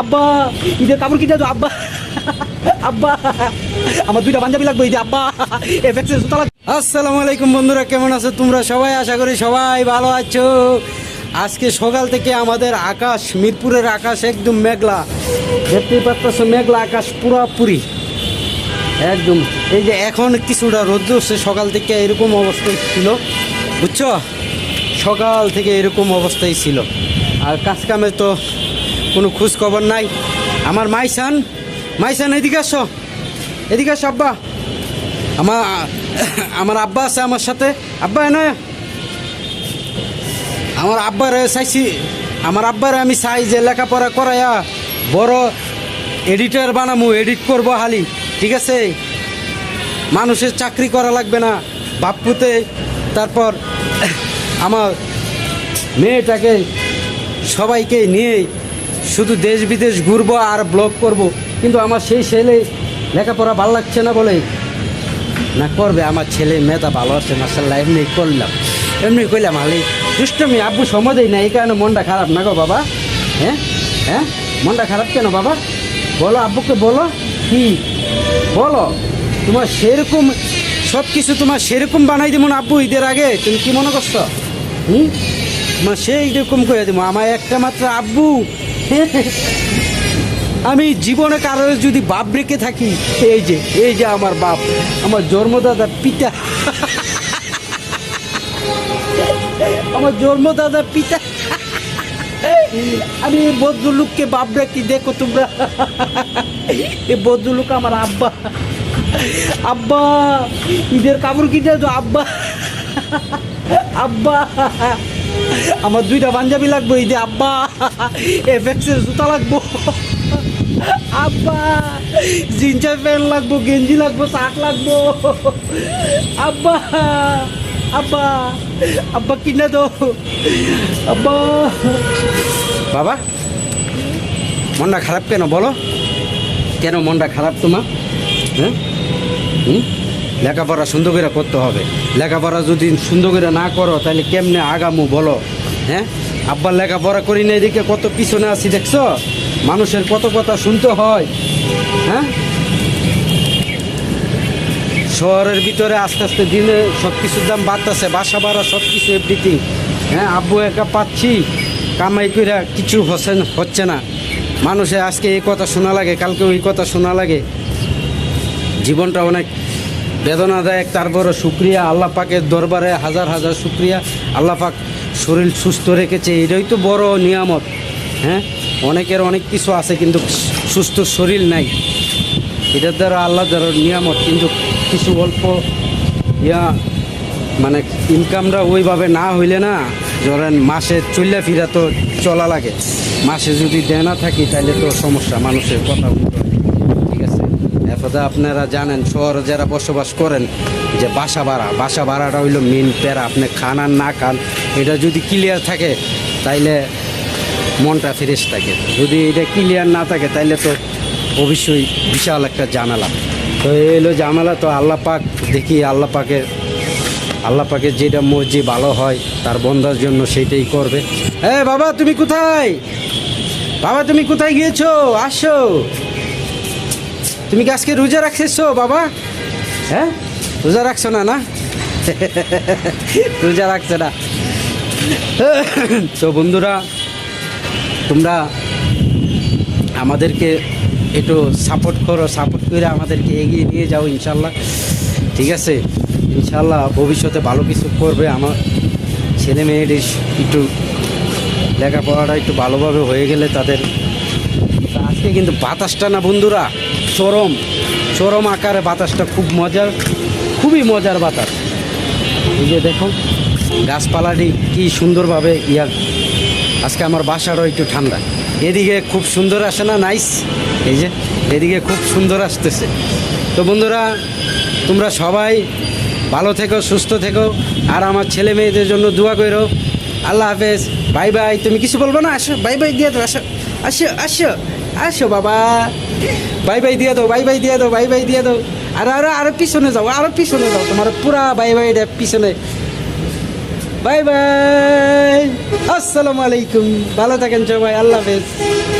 আব্বা, ঈদের কাপড় কিনে আব্বা। আব্বা, আমার দুইটা পাঞ্জাবি লাগবে যে আব্বা এফএক্সের জুতা আসসালামু আলাইকুম বন্ধুরা, কেমন আছো তোমরা? সবাই আশা করি সবাই ভালো আছো। আজকে সকাল থেকে আমাদের আকাশ, মিরপুরের আকাশ একদম মেঘলা। দেখতেই পাচ্ছ মেঘলা আকাশ পুরাপুরি। একদম। এই যে এখন কিছুটা রোদ্র উঠছে সকাল থেকে এরকম অবস্থায় ছিল। বুঝছ? সকাল থেকে এরকম অবস্থায় ছিল। আর কাজ কামে তো কোনো খোঁজ খবর নাই। আমার মাইসান মাইসান এদিকে আসো। এদিকে আসো, আব্বা। আমার আমার আব্বা আছে আমার সাথে। আব্বা, এনে। আমার আব্বারে চাইছি, আমার আব্বারে আমি চাই যে লেখাপড়া করাইয়া বড় এডিটার বানামু, এডিট করব হালি, ঠিক আছে? মানুষের চাকরি করা লাগবে না, বাপ্পুতে। তারপর আমার মেয়েটাকে সবাইকে নিয়ে শুধু দেশ বিদেশ ঘুরবো আর ব্লগ করব। কিন্তু আমার সেই ছেলে লেখাপড়া ভালো লাগছে না বলে না করবে, আমার ছেলে মেয়েটা ভালো আছে মাসাল্লাহ এমনি করলাম। এমনি করলাম হালি দুষ্টমি আব্বু সময় দেয় না এই কারণে মনটা খারাপ না গো বাবা। হ্যাঁ? হ্যাঁ? মনটা খারাপ কেন বাবা? বলো, আব্বুকে বলো। কি? বলো। তোমার সেরকম সব কিছু তোমার সেরকম বানাই দিব না আব্বু ঈদের আগে? তুমি কি মনে করছ? হুম? তোমার সেই রকম করে দিব আমার একটা মাত্র আব্বু আমি জীবনে কারোর যদি বাপ রেখে থাকি, এই যে এই যে আমার বাপ, আমার জন্মদাদার পিতা। আমার জন্মদাদার পিতা। আমি এই ভদ্রলোককে বাপ রাখি, দেখো তোমরা। এই ভদ্রলোক আমার আব্বা। আব্বা, ঈদের কাপড় কিনে তো, আব্বা। আব্বা। আমার দুইটা পাঞ্জাবি লাগবে, এই যে আব্বা এফএক্সের জুতা লাগবো। আব্বা জিন্সের প্যান্ট লাগবো, গেঞ্জি লাগবো শার্ট লাগবো। আব্বা আব্বা আব্বা কিনে দো আব্বা। বাবা, মনটা খারাপ কেন বলো? কেন মনটা খারাপ তোমার? হ্যাঁ? হুম? লেখাপড়া সুন্দর করে করতে হবে। লেখাপড়া যদি সুন্দর করে না করো, তাহলে কেমনে আগামু বলো? হ্যাঁ? আব্বার লেখাপড়া করি না, এদিকে কত পিছনে আছি, দেখছ? মানুষের কত কথা শুনতে হয়। হ্যাঁ? শহরের ভিতরে আস্তে আস্তে দিনে সব কিছুর দাম বাড়তেছে, বাসা ভাড়া সব কিছু এভরিথিং হ্যাঁ আব্বু একা পাচ্ছি, কামাই করে কিছু হচ্ছে হচ্ছে না। মানুষে আজকে এই কথা শোনা লাগে কালকে ওই কথা শোনা লাগে। জীবনটা অনেক বেদনাদায়ক, তারপরও শুক্রিয়া। আল্লাহ পাকের দরবারে হাজার হাজার শুক্রিয়া। আল্লাহ পাক শরীর সুস্থ রেখেছে। এটাই তো বড় নিয়ামত হ্যাঁ? অনেকের অনেক কিছু আছে, কিন্তু সুস্থ শরীর নাই। এটার দ্বারা আল্লাহ দ্বারা নিয়ামত, কিন্তু কিছু অল্প ইয়া মানে ইনকামটা ওইভাবে না হইলে না, ধরেন মাসে চল্লা ফিরা তো চলা লাগে। মাসে যদি দেনা থাকি তাহলে তো সমস্যা, মানুষের কথা বলতে হয়। ঠিক আছে এরপরে আপনারা জানেন শহরে যারা বসবাস করেন যে বাসা ভাড়া, বাসা ভাড়াটা হইল মেন প্যারা, আপনি খান আর না খান, এটা যদি ক্লিয়ার থাকে, তাইলে মনটা ফ্রেশ থাকে। যদি এটা ক্লিয়ার না থাকে, তাইলে তো অবশ্যই বিশাল একটা জানালা তো এই হলো জামালা তো আল্লাহ পাক দেখি, আল্লাহ পাকের আল্লাহ পাকের যেটা মর্জি ভালো হয়, তার বন্ধার জন্য সেইটাই করবে। হ্যাঁ বাবা, তুমি কোথায়? বাবা, তুমি কোথায় গিয়েছো? আসো। তুমি কি আজকে রোজা রাখছো বাবা? হ্যাঁ? রোজা রাখছো না না? রোজা রাখছো না। তো বন্ধুরা, তোমরা আমাদেরকে একটু সাপোর্ট করো সাপোর্ট করে আমাদেরকে এগিয়ে নিয়ে যাও ইনশাল্লাহ। ঠিক আছে? ইনশাল্লাহ ভবিষ্যতে ভালো কিছু করবে। আমার ছেলে মেয়ের একটু লেখাপড়াটা একটু ভালোভাবে হয়ে গেলে তাদের আজকে কিন্তু বাতাসটা না বন্ধুরা? চরম চরম আকারে বাতাসটা খুব মজার, খুবই মজার বাতাস। এই যে দেখো গাছপালাটি কি সুন্দরভাবে ইয়া। আজকে আমার বাসারও একটু ঠান্ডা। এদিকে খুব সুন্দর আসে না? নাইস এই যে, এদিকে খুব সুন্দর আসতেছে। তো বন্ধুরা, তোমরা সবাই ভালো থেকো, সুস্থ থেকো, আর আমার ছেলে মেয়েদের জন্য দোয়া করো। আল্লাহ হাফেজ। Bye bye. তুমি কিছু বলব না? আসো, বাই বাই দিয়ে আসো। আসো আসো। আসো বাবা। বাই বাই দিয়ে দো বাই বাই দিয়ে দাও, বাই বাই দিয়ে দাও। আর, আরও আরও পিছনে যাও, আরও পিছনে যাও। তোমার পুরা বাই বাই পিছনে। Bye bye. আসসালামু আলাইকুম। ভালো থাকেন সবাই, আল্লাহ হাফেজ।